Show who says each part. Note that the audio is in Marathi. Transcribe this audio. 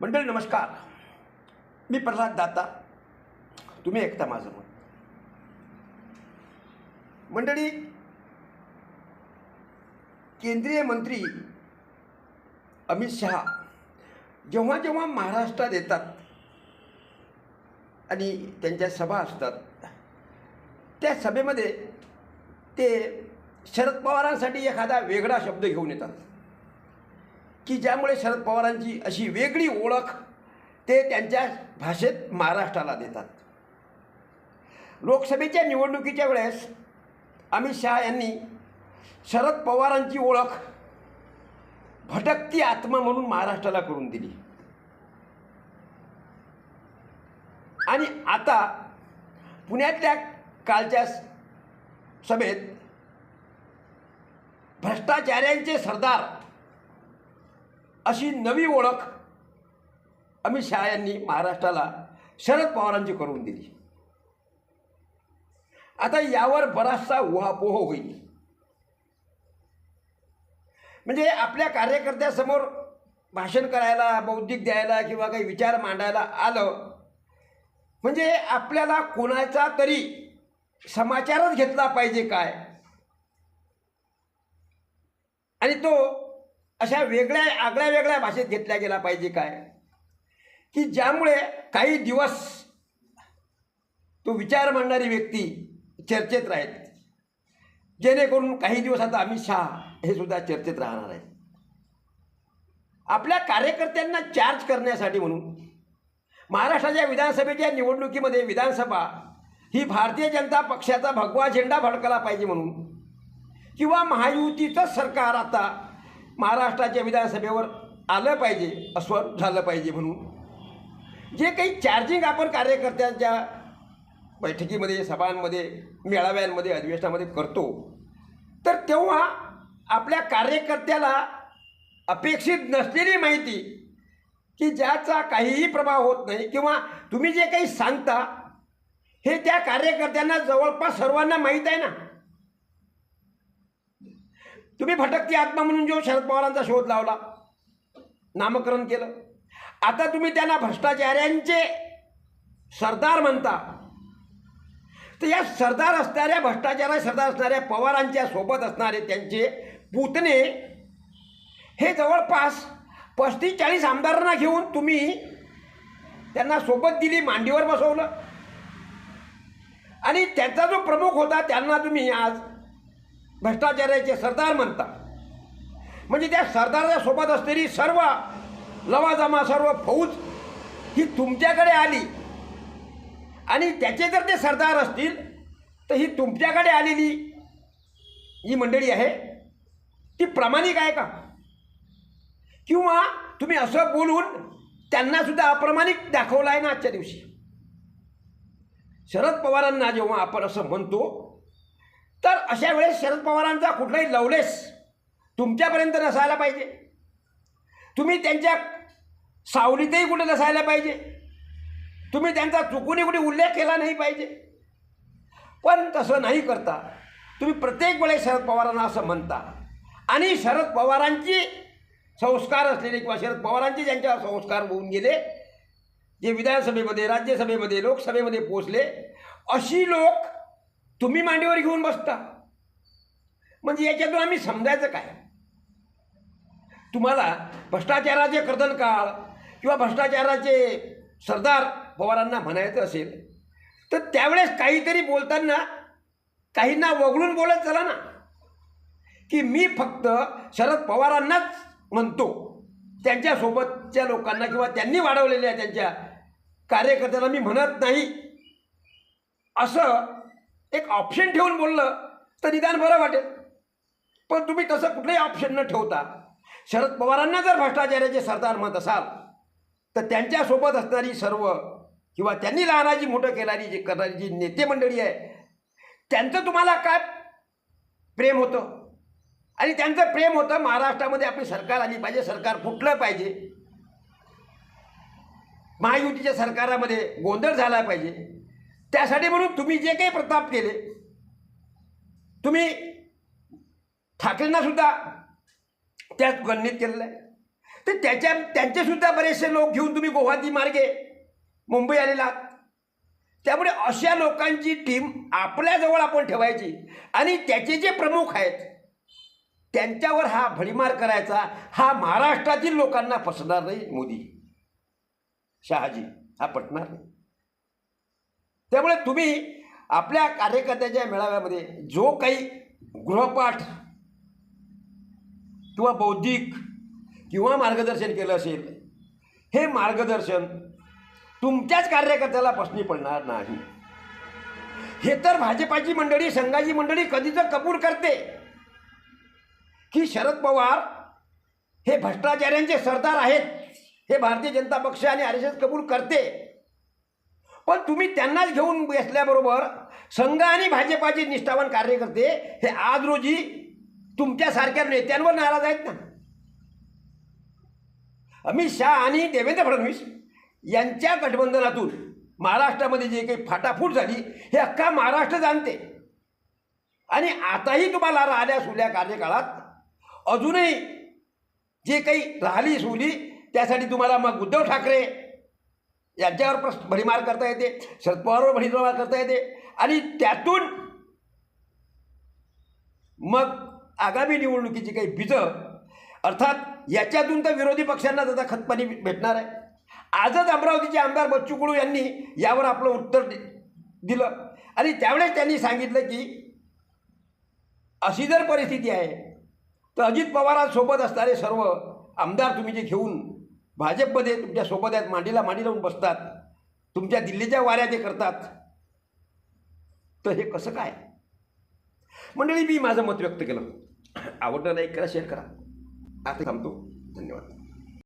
Speaker 1: मंडळी नमस्कार. मी प्रल्हाद दाता. तुम्ही ऐकता माझं मत. मंडळी केंद्रीय मंत्री अमित शहा जेव्हा जेव्हा महाराष्ट्रात येतात आणि त्यांच्या सभा असतात त्या सभेमध्ये ते शरद पवारांसाठी एखादा वेगळा शब्द घेऊन येतात. की ज्यामुळे शरद पवारांची अशी वेगळी ओळख ते त्यांच्या भाषेत महाराष्ट्राला देतात. लोकसभेच्या निवडणुकीच्या वेळेस अमित शहा यांनी शरद पवारांची ओळख भटकती आत्मा म्हणून महाराष्ट्राला करून दिली. आणि आता पुण्यातल्या कालच्या सभेत भ्रष्टाचार्यांचे सरदार अशी नवी ओळख अमित शहा यांनी महाराष्ट्राला शरद पवारांची करून दिली. आता यावर बराचसा उहापोह होईल. म्हणजे आपल्या कार्यकर्त्यासमोर भाषण करायला बौद्धिक द्यायला किंवा काही विचार मांडायला आलं म्हणजे आपल्याला कोणाचा तरी समाचारच घेतला पाहिजे काय? आणि तो अशा वेगळ्या आगळ्या वेगळ्या भाषेत घेतल्या गेला पाहिजे काय? की ज्यामुळे काही दिवस तो विचार मांडणारी व्यक्ती चर्चेत राहील. जेणेकरून काही दिवस आता अमित शहा हे सुद्धा चर्चेत राहणार आहे. आपल्या कार्यकर्त्यांना चार्ज करण्यासाठी म्हणून महाराष्ट्राच्या विधानसभेच्या निवडणुकीमध्ये विधानसभा ही भारतीय जनता पक्षाचा भगवा झेंडा फडकला पाहिजे म्हणून किंवा महायुतीचं सरकार आता महाराष्ट्राच्या विधानसभेवर आलं पाहिजे अस्वर झालं पाहिजे म्हणून. जे काही चार्जिंग आपण कार्यकर्त्यांच्या बैठकीमध्ये सभांमध्ये मेळाव्यांमध्ये अधिवेशनामध्ये करतो तर तेव्हा आपल्या कार्यकर्त्याला अपेक्षित नसलेली माहिती की ज्याचा काहीही प्रभाव होत नाही किंवा तुम्ही जे काही सांगता हे त्या कार्यकर्त्यांना जवळपास सर्वांना माहीत आहे ना. तुम्ही भटकती आत्मा म्हणून जो शरद पवारांचा शोध लावला नामकरण केलं. आता तुम्ही त्यांना भ्रष्टाचार्यांचे सरदार म्हणता. तर या सरदार असणाऱ्या भ्रष्टाचारा सरदार असणाऱ्या पवारांच्या सोबत असणारे त्यांचे पुतणे हे जवळपास पस्तीस चाळीस आमदारांना घेऊन तुम्ही त्यांना सोबत दिली मांडीवर बसवलं. आणि त्यांचा जो प्रमुख होता त्यांना तुम्ही आज भ्रष्टाचाराचे सरदार म्हणतात. म्हणजे त्या सरदाराच्या सोबत असलेली सर्व लवाजमा सर्व फौज ही तुमच्याकडे आली. आणि त्याचे जर ते सरदार असतील तर ही तुमच्याकडे आलेली ही मंडळी आहे ती प्रामाणिक आहे का? किंवा तुम्ही असं बोलून त्यांनासुद्धा अप्रामाणिक दाखवलं आहे ना आजच्या दिवशी? शरद पवारांना जेव्हा आपण असं म्हणतो तर अशा वेळेस शरद पवारांचा कुठलाही लवलेस तुमच्यापर्यंत नसायला पाहिजे. तुम्ही त्यांच्या सावलीतही कुठे नसायला पाहिजे. तुम्ही त्यांचा चुकूनही कुठे उल्लेख केला नाही पाहिजे. पण तसं नाही करता. तुम्ही प्रत्येक वेळेस शरद पवारांना असं म्हणता. आणि शरद पवारांची संस्कार असलेले किंवा शरद पवारांचे ज्यांच्यावर संस्कार होऊन गेले जे विधानसभेमध्ये राज्यसभेमध्ये लोकसभेमध्ये पोचले अशी लोक तुम्ही मांडीवर घेऊन बसता. म्हणजे याच्यातून आम्ही समजायचं काय? तुम्हाला भ्रष्टाचाराचे कर्दन काळ किंवा भ्रष्टाचाराचे सरदार पवारांना म्हणायचं असेल तर त्यावेळेस काहीतरी बोलताना काहींना वगळून बोलत चला ना. की मी फक्त शरद पवारांनाच म्हणतो. त्यांच्यासोबतच्या लोकांना किंवा त्यांनी वाढवलेल्या त्यांच्या कार्यकर्त्यांना मी म्हणत नाही. असं एक ऑप्शन ठेवून बोललं तर निदान बरं वाटेल. पण तुम्ही तसं कुठलंही ऑप्शन न ठेवता शरद पवारांना जर भ्रष्टाचाराचे सरदार म्हणत असाल तर त्यांच्यासोबत असणारी सर्व किंवा त्यांनी लहानाची मोठं केणारी जी करणारी जी नेते मंडळी आहे त्यांचं तुम्हाला काय प्रेम होतं? आणि त्यांचं प्रेम होतं महाराष्ट्रामध्ये आपली सरकार आली पाहिजे सरकार फुटलं पाहिजे. महायुतीच्या सरकारामध्ये गोंधळ झाला पाहिजे. त्यासाठी म्हणून तुम्ही जे काही प्रताप केले तुम्ही ठाकरेंना सुद्धा त्यात गणनीत केलेलं आहे. तर त्याच्या त्यांचेसुद्धा बरेचसे लोक घेऊन तुम्ही गुवाहाटी मार्गे मुंबई आलेला आहात. त्यामुळे अशा लोकांची टीम आपल्याजवळ आपण ठेवायची. आणि त्याचे जे प्रमुख आहेत त्यांच्यावर हा भडीमार करायचा हा महाराष्ट्रातील लोकांना फसणार नाही मोदी. शहाजी हा पटणार नाही. त्यामुळे तुम्ही आपल्या कार्यकर्त्याच्या मेळाव्यामध्ये जो काही गृहपाठ किंवा बौद्धिक किंवा मार्गदर्शन केलं असेल हे मार्गदर्शन तुमच्याच कार्यकर्त्याला प्रश्नी पडणार नाही. हे तर भाजपाची मंडळी संघाची मंडळी कधीच कबूल करते की शरद पवार हे भ्रष्टाचार्यांचे सरदार आहेत हे भारतीय जनता पक्ष आणि आर एस एस कबूल करते. पण तुम्ही त्यांनाच घेऊन बसल्याबरोबर संघ आणि भाजपाचे निष्ठावान कार्यकर्ते हे आज रोजी तुमच्यासारख्या नेत्यांवर नाराज आहेत ना? अमित शहा आणि देवेंद्र फडणवीस यांच्या गठबंधनातून महाराष्ट्रामध्ये जे काही फाटाफूट झाली हे अख्खा महाराष्ट्र जाणते. आणि आताही तुम्हाला राहिल्या सुल्या कार्यकाळात अजूनही जे काही राहिली सुली त्यासाठी तुम्हाला मग उद्धव ठाकरे यांच्यावर प्रश्न भडीमार करता येते शरद पवारवर भडीमार करता येते. आणि त्यातून मग आगामी निवडणुकीची काही बीजं अर्थात याच्यातून तर विरोधी पक्षांना त्याचा खतपाणी भेटणार आहे. आजच अमरावतीचे आमदार बच्चू कुळू यांनी यावर आपलं उत्तर दि- दिलं. आणि त्यावेळेस त्यांनी सांगितलं की अशी जर परिस्थिती आहे तर अजित पवारांसोबत असणारे सर्व आमदार तुम्ही जे घेऊन भाजपमध्ये तुमच्यासोबत आहेत मांडीला मांडी लावून बसतात. तुमच्या दिल्लीच्या वाऱ्या ते करतात. तर हे कसं काय? मंडळी मी माझं मत व्यक्त केलं. आवडलं नाही करा शेअर करा. आता थांबतो. धन्यवाद.